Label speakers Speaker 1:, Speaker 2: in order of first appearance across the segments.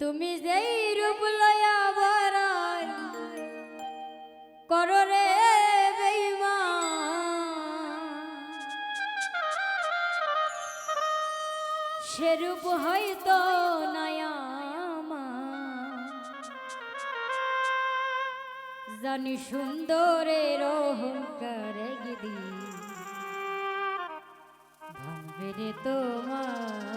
Speaker 1: তুমি যেই রূপ লয়া বরাই করো রে সেরূপ হয়তো নয়ামা জানি সুন্দরের অহংকার গিদি ভাঙবে রে তোমার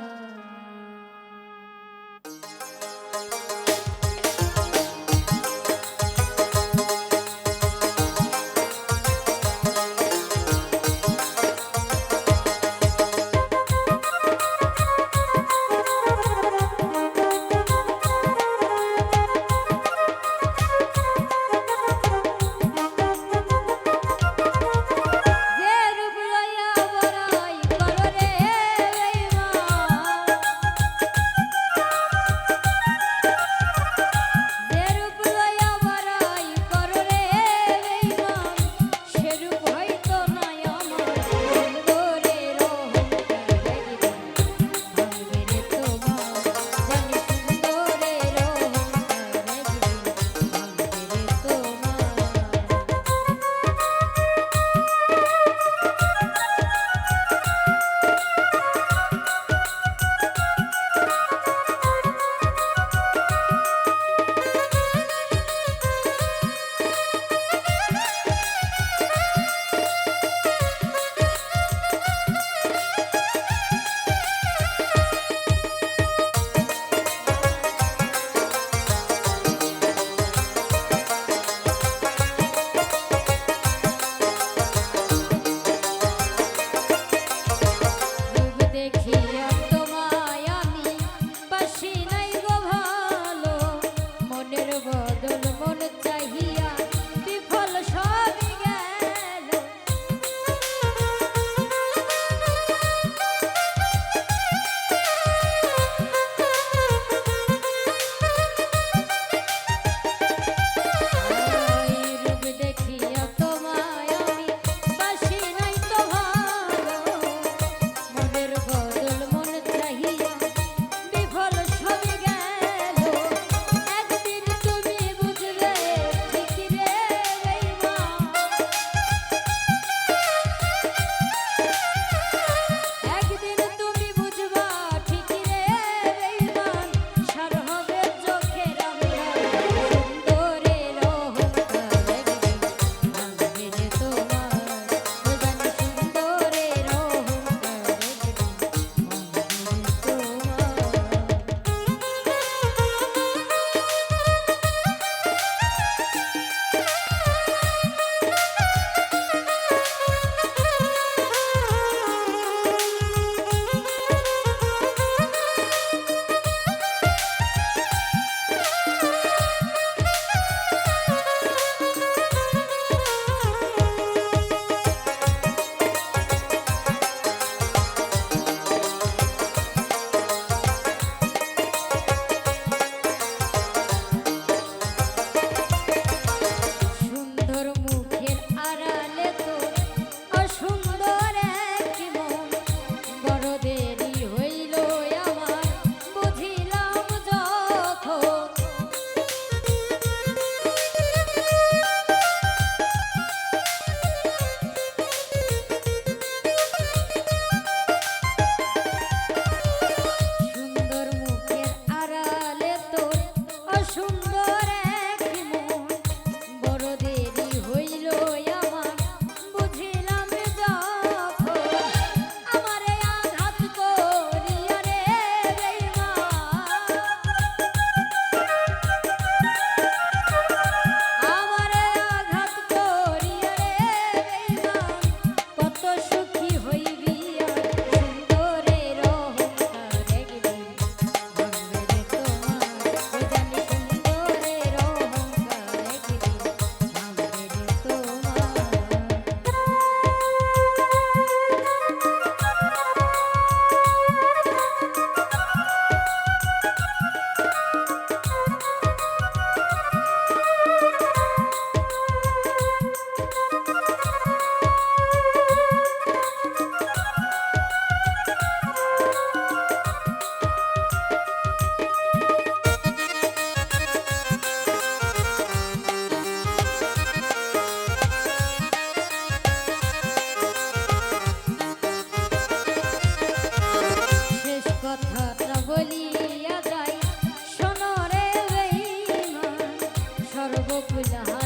Speaker 1: সর্বগুণা